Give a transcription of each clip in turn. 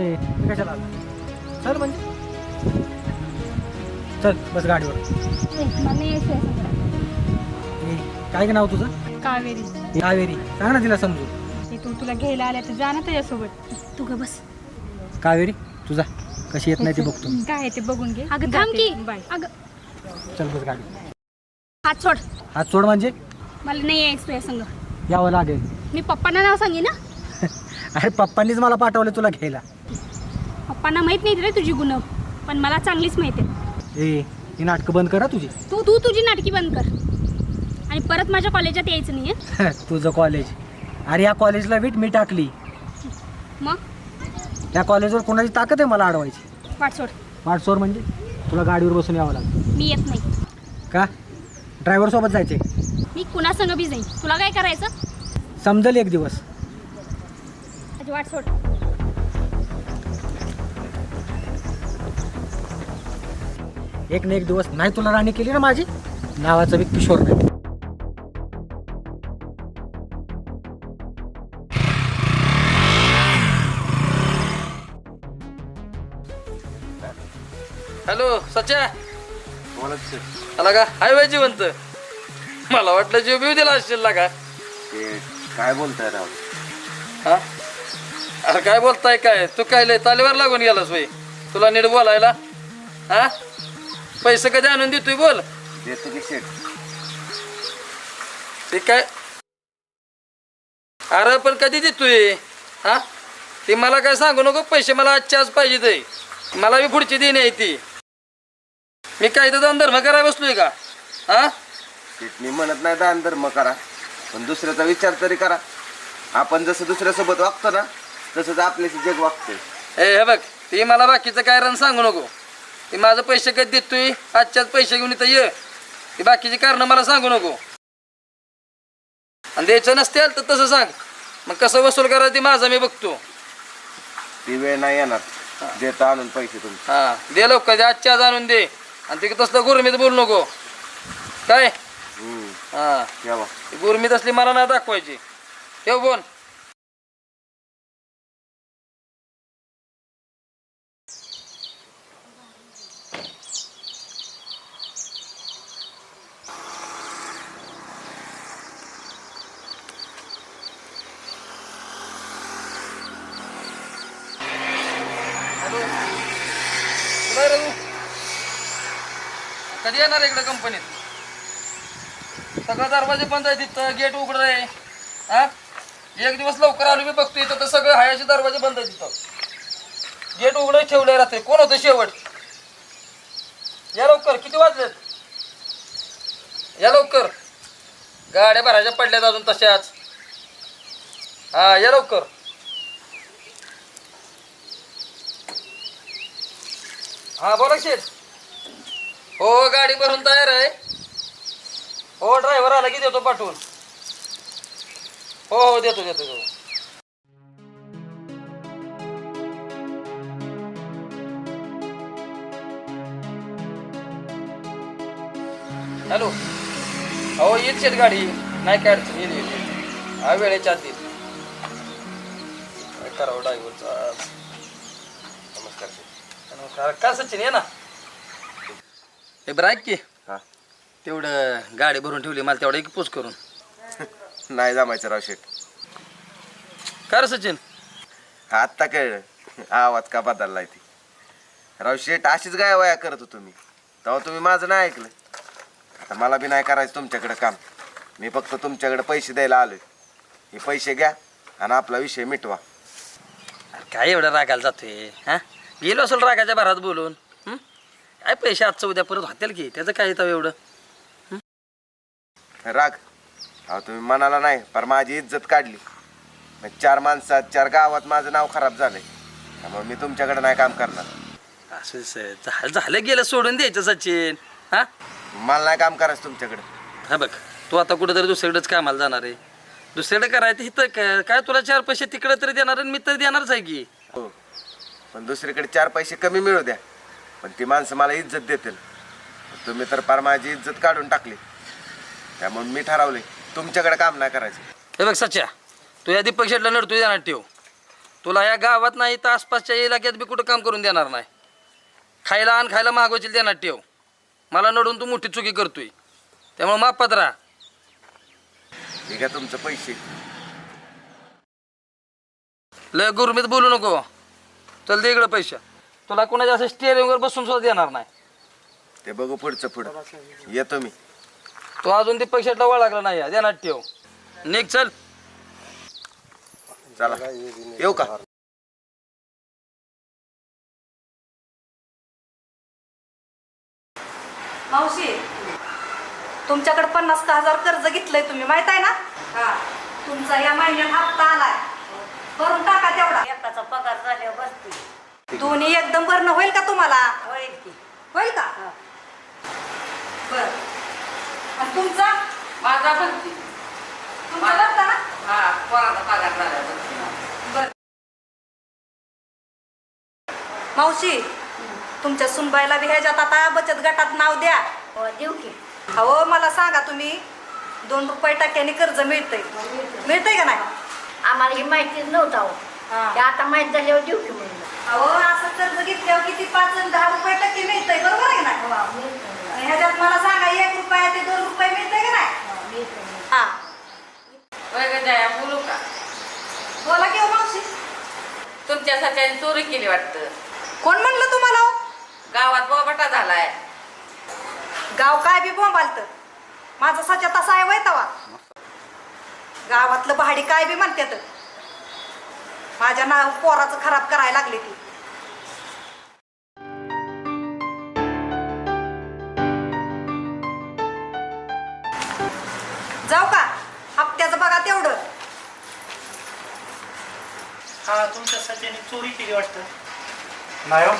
मी कशाला आला? चल म्हणजे. चल बस गाडीवर. ए, मला नाही यायचं आहे सगळं. ए, काय का नाव तुझं? कावेरी. कावेरी. सांग ना तिला समजू ते तू तुला घ्यायला आल्या तर जा ना त्याच्यासोबत. तू ग बस. कावेरी तुझा कशी येत नाही ती बघतो. काय आहे ते बघून घे. अगं थांब की. बाय. अगं. चल बस गाडी. हात सोड. हात सोड म्हणजे? मला नाही यायचं तुझ्या संग. यावं लागेल. मी पप्पांना नाव सांगे ना? अरे पप्पांनीच मला पाठवलं तुला घ्यायला. पप्पांना माहीत नाही रे तुझी गुण पण मला चांगलीच माहिती आहे ए ही नाटकं बंद करा तुझी. तू तू तुझी नाटकी बंद कर. आणि परत माझ्या कॉलेजात यायचं नाहीये. तुझं कॉलेज. अरे या कॉलेजला वीट मी टाकली. मग? या कॉलेजवर कोणाची ताकद आहे मला अडवायची? वाट सोड. वाटसोर म्हणजे? तुला गाडीवर बसून यावं लागेल. मी येत नाही. का? ड्रायव्हर सोबत जायचे मी कुणा संग बी जाईन. तुला काय करायचं? समजेल एक दिवस. माझी वाट सोड. एक ना एक दिवस नाही तुला राणी केली ना माझी? नावाचा बी किशोर नाही. हॅलो सच्या आला का? हाय बाय जिवंत. मला वाटलं जीव बिव दिला असशील ना का? ते काय बोलताय राव? हा? अरे काय बोलताय काय? तू काय लय तालीवर लागून गेलास बाई. तुला नीट बोलायला? हा? पैसे कधी आणून देतोय बोल. देतो की शेट. ते काय? अरे पण कधी देतोय? हा? ते मला काय सांगू नको पैसे मला आजच्या आज पाहिजे ते मला बी पुढची देणी आहे ती. मी काय तर दान धर्म करायला बसलोय का? हा? मी म्हणत नाही दान धर्म करा पण दुसऱ्याचा विचार तरी करा. आपण जसं दुसऱ्यासोबत वागतो ना तसंच आपल्याशी जग वागतोय. ए हे बघ ते मला बाकीचं काय रन सांगू नको. ते माझं पैसे कधी देतोय? आजच्याच पैसे घेऊन इथं ये. ती बाकीची कारण मला सांगू नको. आणि द्यायचं नसतील तर तसं सांग. मग कसं वसूल करायचं ते माझं मी बघतो. ती वेळ नाही येणार. देतो आणून पैसे तुमचे हा. दे लवकर दे. आजच्या आज आणून दे. आणि ते तसलं गुरमीत बोलू नको. काय? हम्म, हा. ठेवा. गुरमीत असली मला नाही दाखवायची. ठेव बोल कधी येणार इकडे कंपनीत सगळं दरवाजे बंद आहे तिथं गेट उघड आहे. हा एक दिवस लवकर आलो मी बघतो इथं तर सगळं हायाचे दरवाजे बंद आहे तिथं. गेट उघड ठेवलंय राहते कोण होतं शेवट? या लवकर. किती वाजलेत? या लवकर. गाड्या भरायच्या पडल्यात अजून तशाच. हा या लवकर. हा बोला शेठ. हो गाडी भरून तयार आहे. हो ड्रायव्हर आला की देतो पाठवून. हो हो देतो देतो देतो. हॅलो. हो येत शेत गाडी. नाही काय अडचण येईल येईल हा वेळेच्या आत येईल काय करावं ड्रायव्हरचा नमस्कार नमस्कार. काय सचिन ये ना. हे बरं ऐक की. हा. तेवढं गाडी भरून ठेवली मला तेवढं एक पोच करून. नाही जमायचं राव शेट काय रे सचिन? आत्ता कळलं आवाज का बदललाय ती? राव शेट अशीच गाय वया करत होतो मी. तेव्हा तुम्ही माझं नाही ऐकलं. आता मला बी नाही करायचं तुमच्याकडे काम. मी फक्त तुमच्याकडे पैसे द्यायला आलोय. हे पैसे घ्या आणि आपला विषय मिटवा. अरे काय एवढं रागायला जातोय हा? गेलो असेल रागाच्या भरात बोलून? काय पैसे आजचं उद्या परत होतील की? त्याचं काय येतं एवढं? राग. अहो तुम्ही मनाला नाही पर माझी इज्जत काढली. मग चार माणसात चार गावात माझं नाव खराब झालंय. त्यामुळे मी तुमच्याकडे नाही काम करणार. असं स- झालं झालं गेलं सोडून द्यायचं सचिन. हा? मला नाही काम करायचं तुमच्याकडे. हा बघ तू आता कुठेतरी दुसरीकडेच कामाला जाणार आहे. दुसरीकडे करायचं इथं काय काय तुला चार पैसे तिकडे तरी देणार आणि मी तर देणारच आहे की? हो. पण दुसरीकडे चार पैसे कमी मिळू द्या. पण ती माणसं मला इज्जत देतील. तुम्ही तर फार माझी इज्जत काढून टाकली. त्यामुळे मी ठरवले तुमच्याकडे काम नाही करायचं. हे बघ सच्या तू या दीपक शेटला नडतोय देणार ठेव. तुला या गावात नाही तर आसपासच्या इलाक्यात बी कुठं काम करून देणार नाही. खायला आण खायला मागवशील देणार ठेव. मला नडून तू मोठी चुकी करतोय. त्यामुळे मापात राहा. ठीक आहे तुमचं पैसे. लय गुरमीत बोलू नको. चल दे इकडं पैसे. तुला कोणाच्या असं स्टेअरिंगवर बसून सुद्धा देणार नाही. ते बघू पुढचं पुढं. येतो मी. तो अजून ते पैशातला वळ लागला नाही देणार ठेव. निघ चल. चला. येऊ का? मावशी तुमच्याकडे पन्नास का हजार कर्ज घेतलंय तुम्ही माहीत आहे ना? हा. तुमचा या महिन्यात हप्ता आलाय. भरून टाका तेवढा एकाचा पगार झाल्यावर बसते दोन्ही एकदम भरणं होईल का तुम्हाला? होईल की. होईल का? बर. आणि तुमचा? माझा ना हा पगार बसते बर. मावशी तुमच्या सुनबाईला बी ह्याच्यात आता बचत गटात नाव द्या. हो देऊ की. अहो मला सांगा तुम्ही दोन रुपये टक्क्याने कर्ज मिळतंय. मिळतंय. का नाही? आम्हाला ही माहितीच नव्हतं. हा. ते आता माहीत झाल्यावर देऊ की म्हणलं. अहो असं कर्ज घेतल्यावर किती पाच आणि दहा रुपये टक्के मिळतंय बरोबर आहे नाही? आणि ह्याच्यात मला सांगा एक रुपया ते दोन रुपये मिळतंय का नाही? हा बोलू का? बोला की हो मावशी. तुमच्या सच्याने चोरी केली वाटतं. कोण म्हणलं तुम्हाला हो? गावात बोबाटा झालाय. गाव काय बी बोंबालत. माझा सचा तसा आहे वैतावा. गावातलं भाडी काय बी म्हणतात माझ्या ना पोराचं खराब करायला लागले ती. जाऊ का? हप्त्याचं बघा तेवढं. हा तुमच्या सच्याने चोरी केली वाटतं. नाही हो.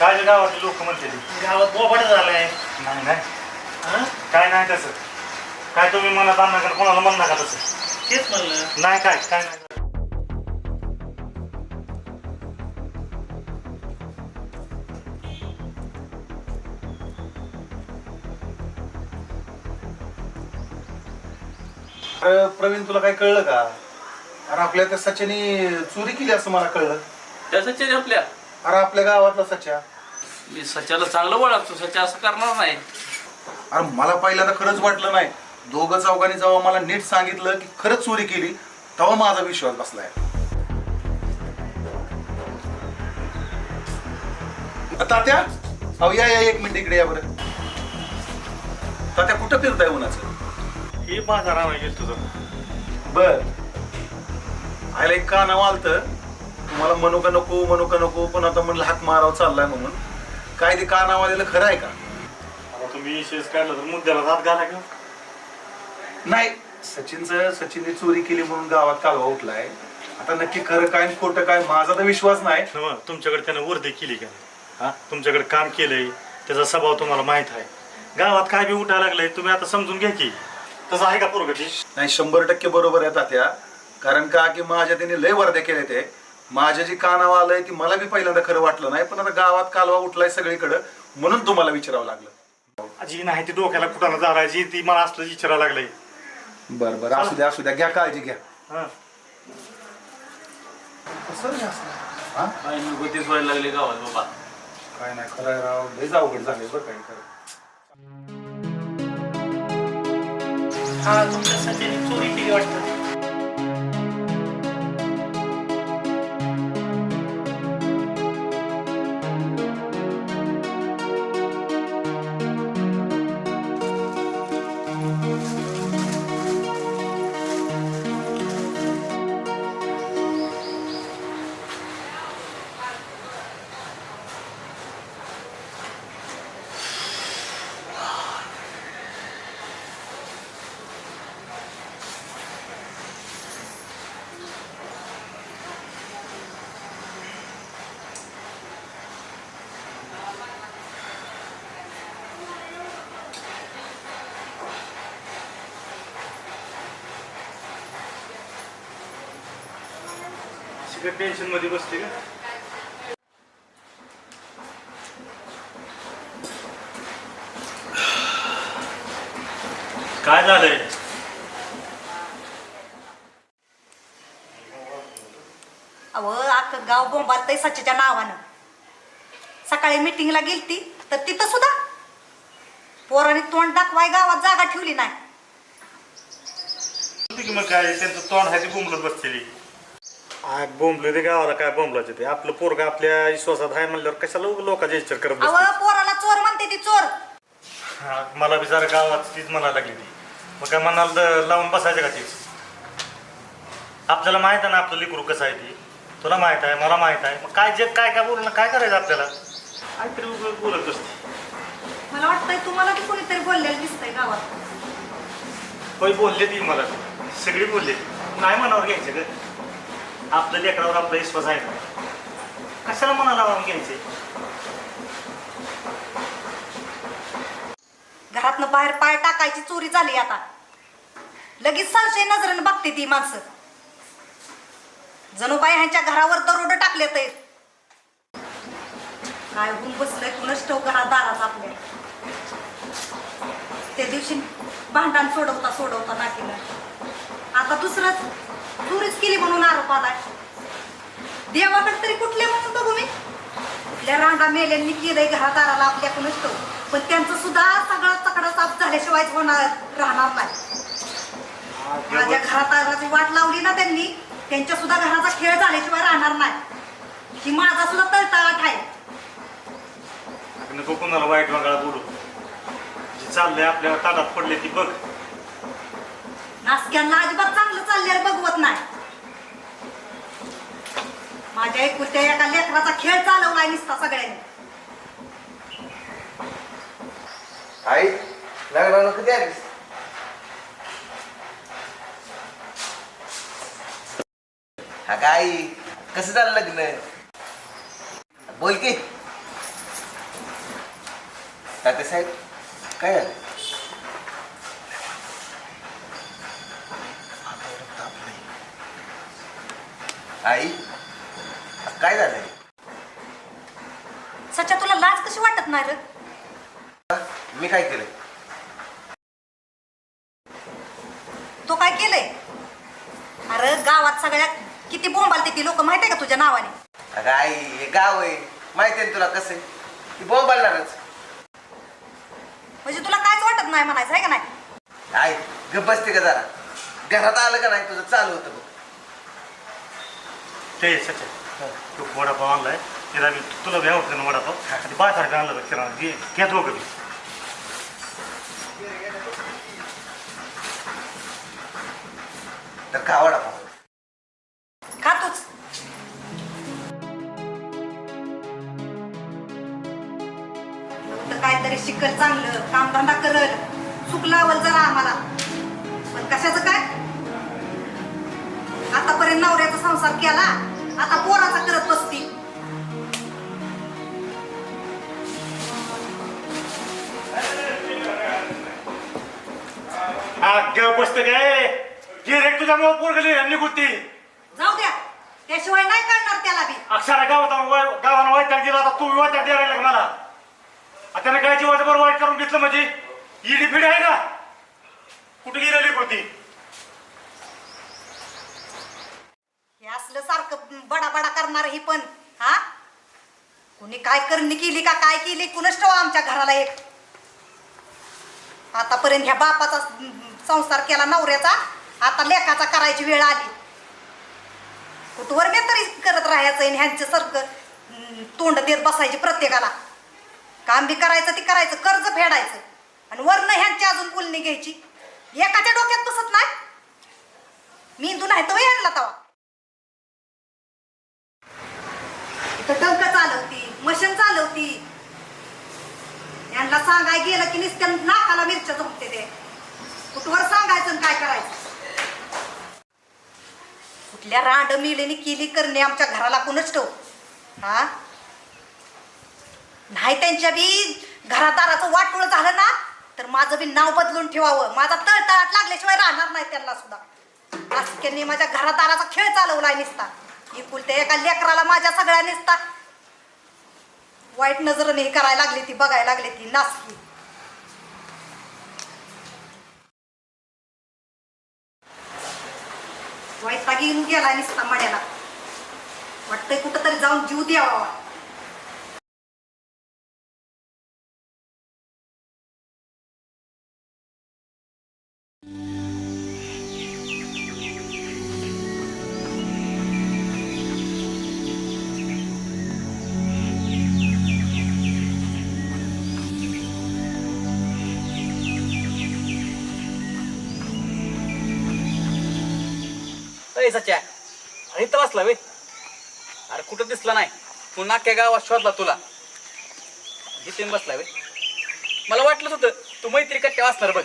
काय गावातले लोक म्हणते गावात बोबाड झालाय. नाही नाही. काय नाही तसं. काय तुम्ही मनात आणा का कोणाला म्हण नका तसं? तेच म्हणलं. नाही काय काय नाही. अरे प्रवीण तुला काय कळलं का? अरे आपल्या त्या सच्याने चोरी केली असं मला कळलं. त्या सच्याने आपल्या? अरे आपल्या गावातला सच्या. मी सच्याला चांगलं ओळखतो सच्या असं करणार नाही. अरे मला पहिल्यांदा खरंच वाटलं नाही. दोघं चौघांनी जेव्हा मला नीट सांगितलं की खरंच चोरी केली तेव्हा माझा विश्वास बसलाय. तात्या? अहो या या एक मिनिट इकडे या बरं. तात्या कुठं फिरताय उन्हाचं? माझा राणा गेल तुझं बर. आयला एक का नाव आलत तुम्हाला म्हणू का नको म्हणू का नको पण आता म्हणलं हाक मारावं चाललाय म्हणून. काय ते का नाव आलेलं खरं आहे का? आता तुम्ही विशेष काढलं तर मुद्द्याला हात घाला का? नाही सचिनचं सचिनने चोरी केली म्हणून गावात कालवा उठलाय. आता नक्की खरं काय आणि खोटं काय माझा तर विश्वास नाही. नव्ह, तुमच्याकडे त्यानं वर्दी केली का? हा तुमच्याकडे काम केलंय. त्याचा स्वभाव तुम्हाला माहीत आहे. गावात काय बी उठायला लागलंय तुम्ही आता समजून घ्या की. तसं आहे का प्रगती नाही शंभर टक्के बरोबर आहे तात्या कारण का की माझ्या त्यांनी लय वर्ध्या केले ते. माझ्या जी कानावर आलंय ती मला बी पहिल्यांदा खरं वाटलं नाही पण आता गावात कालवा उठलाय सगळीकडं म्हणून तुम्हाला विचारावं लागलं. जी नाही ती डोक्याला कुठाला जाळायची ती मला असलं विचारायला लागलंय. बरं बरं असू द्या असू द्या घ्या काळजी घ्या. हा. हा? काय काय नाही खरं राव. लयच अवघड झाले बरं काही खरं. हा तुमच्यासाठी चोरी केली वाटतं. टेन्शनमध्ये बसते का? काय झालंय? अहो बोंबालतय सच्याच्या नावानं. सकाळी मिटिंगला गेलती तर तिथं सुद्धा पोराने तोंड दाखवाय गावात जागा ठेवली नाही. मग काय त्यांचं तोंड हाती बोंबलत बसलेली. आग बोंबले ते गावाला काय बोंबलाचे ते? आपलं पोरगा आपल्या विश्वासात आहे म्हणल्यावर कशाला लोकांचा विचार करत अव बसते पोराला चोर म्हणते ती चोर. हा, मला बी जरा गावात तीच म्हणायला लागली ती. मग काय म्हणाल तर लावून बसायचं का तीच? आपल्याला माहीत आहे ना आपलं लिकरू कसं आहे ती. तुला माहीत आहे मला माहीत आहे. मग काय जे काय काय बोलणं काय करायचं आपल्याला? काहीतरी बोलत असते मला वाटतंय तुम्हाला बी कोणीतरी बोललेलं दिसतंय गावात. होय बोलले ती मला. सगळी बोलले. नाही मनावर घ्यायचं ग. आपलं लेकरावर आपला विश्वास आहे कशाला मनाला लावून घ्यायचे? घरातनं बाहेर पाय टाकायची चोरी झाली आता. लगेच संशय नजरेनं बघते ती माणसं. जणू बाई ह्यांच्या घरावर दरोड टाकले तर. काय होऊन बसलंय? कुणच ठेव हो घरात दारात आपल्या. त्या दिवशी भांडण सोडवता सोडवता नाकीला. आता दुसरंच दूरच केली म्हणून आरोप आलाय देवाकडे तरी कुठले म्हणून बघू मी? आपल्या रांगा मेल्यांनी केलंय घरादाराला आपल्या कुणच पण त्यांचं सुद्धा सगळं तकडा साफ झाल्याशिवाय होणार राहणार नाही. माझ्या घरात वाट लावली ना त्यांनी त्यांच्या सुद्धा घराचा खेळ झाल्याशिवाय राहणार नाही. ही माझा सुद्धा तळतळाट आहे. नको कोणाला वाईट वागाळा बोलू. जी चाललंय आपल्या ताटात पडले ती बघ. नासक्यांना अजिबात चांगलं चाललेलं बघवत नाही. माझ्या एकुलत्या एका लेकराचा खेळ चालवलाय नुसता सगळ्यांनी. आई लग्नाला कधी आलीस? हा काय कसं झालं लग्न? बोल की. तात्या साहेब काय झालं? आई काय झालंय? सच्या तुला लाज कशी वाटत नाही रे? मी काय केलं तो काय केलंय? अरे गावात सगळ्या किती बोंबालते ती लोक माहिती आहे का तुझ्या नावाने? अगं आई हे गाव आहे. माहिती आहे ना तुला कसं आहे? ती बॉम्ब आणणारच म्हणजे तुला कायच वाटत नाही म्हणायचं आहे का नाही? आई गप बसते का जरा? घरात आलं का नाही तुझं? चालू होतं बघ. ते सचिन तू वडापाव आणलाय तिला मी तुला ना वडापाव. आणि बायसारखं आणलं किराणा घे घे दोघं मी तर का वडापाव. खातोच तर काहीतरी शिकल चांगलं कामधंदा करल. चूक लावल जरा आम्हाला. पण कशाचं काय? आतापर्यंत नवऱ्याचा संसार केला आता पोराचा करत बसती. अगं बसतं काय घे रे तुझ्यामुळे पोरगली निघुती. जाऊ द्या त्याशिवाय नाही कळणार त्याला बी. अक्षरा गावात गावानं वाईट दिला आता तू वाईट द्यायला लागला मला. आता त्याने काय जीवाचं बरं वाईट करून घेतलं म्हणजे? इडी फिडी आहे का कुठे गेलेली होती हे असलं सारखं बडा बडा करणार ही पण हा? कुणी काय करणी केली का काय केली? कुणच ठेवा आमच्या घराला एक. आतापर्यंत ह्या बापाचा संसार केला नवऱ्याचा आता लेखाचा करायची वेळ आली. कुठवर मी तरी करत राहायचं आणि ह्यांचं सारखं तोंड देत बसायची प्रत्येकाला. काम बी करायचं ती करायचं कर्ज फेडायचं. आणि वरनं ह्यांची अजून बोलणी घ्यायची. एकाच्या डोक्यात बसत नाही. मी इंदू नाही तो आणला तवा. इथं टंक चालवती मशीन चालवती. यांना सांगाय गेलं की नुसत्या नाकाला मिरच्या झोपते ते. कुठवर सांगायचं काय करायचं? कुठल्या रांड मिलेनी केली करणे आमच्या घराला कोणच ठेव? हा? नाही त्यांच्या बी घरादाराचं वाटोळ झालं ना तर माझं बी नाव बदलून ठेवावं. माझा तळतळाट लागल्याशिवाय राहणार नाही त्यांना सुद्धा. नासक्यांनी माझ्या घरादाराचा खेळ चालवलाय निसता. एकुलत्या एका लेकराला माझ्या सगळ्या निसता वाईट नजरेने हे करायला लागली ती बघायला लागली ती नासकी वाईट येऊन गेला निसता मड्याला. वाटतंय कुठं तरी जाऊन जीव द्यावा. अरे सच्या अरे इथं बसला वे अरे कुठं दिसला नाही? पुन्हा नाक्या गावात शोधला तुला. इथे बसला वे मला वाटलंच होतं तू मैत्री कट्ट्या वाचणार बघ.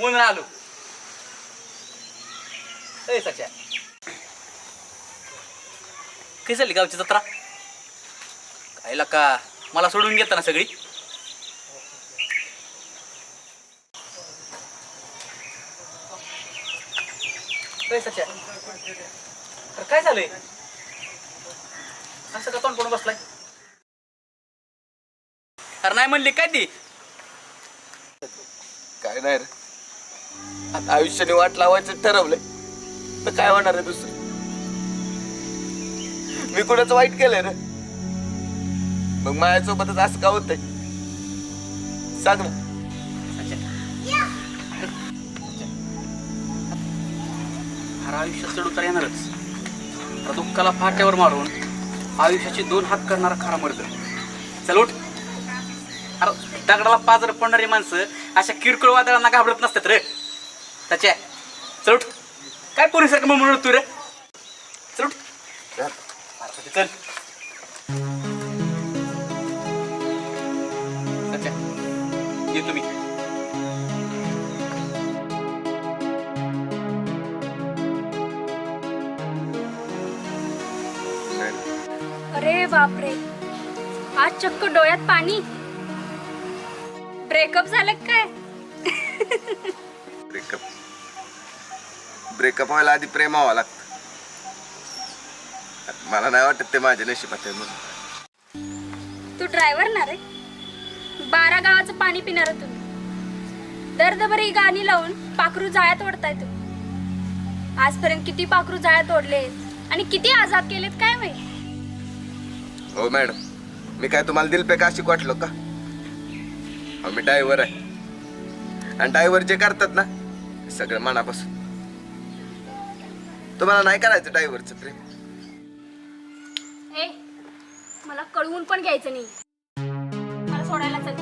ऊन आलो अरे सच्या. कशी झाली गावची जत्रा? काय का मला सोडून घेता ना सगळी. अरे सच्या काय झालंय? असं का तोंड पडून बसलाय? अरे नाही म्हणली काय ती? काय नाही रे. आता आयुष्याने वाट लावायचं ठरवलंय. तर काय होणार रे दुसरं? मी कुणाचं वाईट केलंय रे? मग माझ्यासोबतच असं का होतंय? सांग ना. अरे आयुष्यात चढ उतार येणारच. अरे दुःखाला फाट्यावर मारून आयुष्याचे दोन हात करणारा खरा मर्द. चल उठ. अरे दगडाला पाजर पडणारी माणसं अशा किरकोळ वादळांना घाबरत नसतात रे. त्याच्या चल उठ. काय पोरीसारखं म्हणून तू रे? चल उठ. चल. ये तुम्ही. बापरे. आज चक्क डोळ्यात पाणी. ब्रेकअप झालं काय? ब्रेकअप ब्रेकअप व्हायला आधी प्रेम व्हावं लागतं. मला नाही वाटत ते माझ्या नशिबात आहे म्हणून. तू ड्रायव्हर ना रे. बारा गावाचं पाणी पिणार तुम्ही. दर्दभरी गाणी लावून पाखरू जाळ्यात ओढताय तुम्ही. आजपर्यंत किती पाखरू जाळ्यात ओढले आणि किती आजाद केलेत काय माहिती? हो मॅडम. मी काय तुम्हाला दिल पे काशिक वाटलो का? हो मी ड्रायव्हर आहे. आणि ड्रायव्हर जे करतात ना सगळं मनापासून. तुम्हाला नाही करायचं ड्रायव्हरचं प्रेम? ए मला कळवून पण घ्यायचं नाही. मला सोडायला चल.